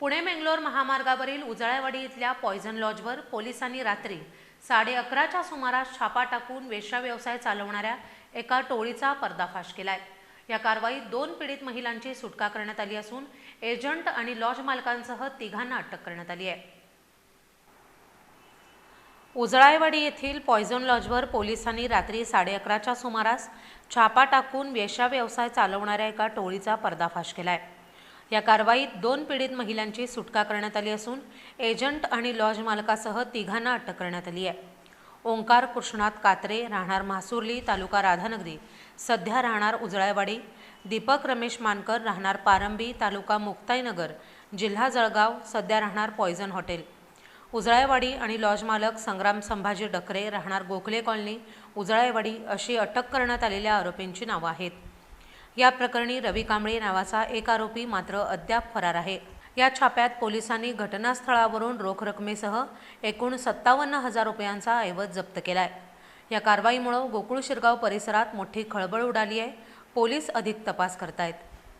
पुणे मेंगलोर महामार्गावरील उजळायवाडी इथल्या पॉयझन लॉजवर पोलिसांनी रात्री साडे अकराच्या सुमारास छापा टाकून वेश्या व्यवसाय चालवणाऱ्या एका टोळीचा पर्दाफाश केलाय. या कारवाईत दोन पीडित महिलांची सुटका करण्यात आली असून एजंट आणि लॉज मालकांसह तिघांना अटक करण्यात आली आहे. उजळायवाडी येथील पॉयझन लॉजवर पोलिसांनी रात्री साडे अकराच्या सुमारास छापा टाकून वेश्या व्यवसाय चालवणाऱ्या एका टोळीचा पर्दाफाश केलाय. या कारवाईत दोन पीडित महिलांची सुटका करण्यात आली असून एजंट आणि लॉज मालकासह तिघांना अटक करण्यात आली आहे. ओंकार कृष्णात कात्रे राहणार म्हासुर्ली तालुका राधानगरी सध्या राहणार उजळायवाडी दीपक रमेश मानकर राहणार पारंबी तालुका मुक्ताईनगर जिल्हा जळगाव सध्या राहणार पॉयझन हॉटेल. उजळायवाडी आणि लॉज मालक संग्राम संभाजी डकरे राहणार गोखले कॉलनी उजळायवाडी अशी अटक करण्यात आलेल्या आरोपींची नावं आहेत. या प्रकरणी रवी कांबळे नावाचा एक आरोपी मात्र अद्याप फरार आहे. या छाप्यात पोलिसांनी घटनास्थळावरून रोख रकमेसह एकूण सत्तावन्न हजार रुपयांचा ऐवज जप्त केला आहे या कारवाईमुळं गोकुळ शिरगाव परिसरात मोठी खळबळ उडाली आहे. पोलीस अधिक तपास करतायत.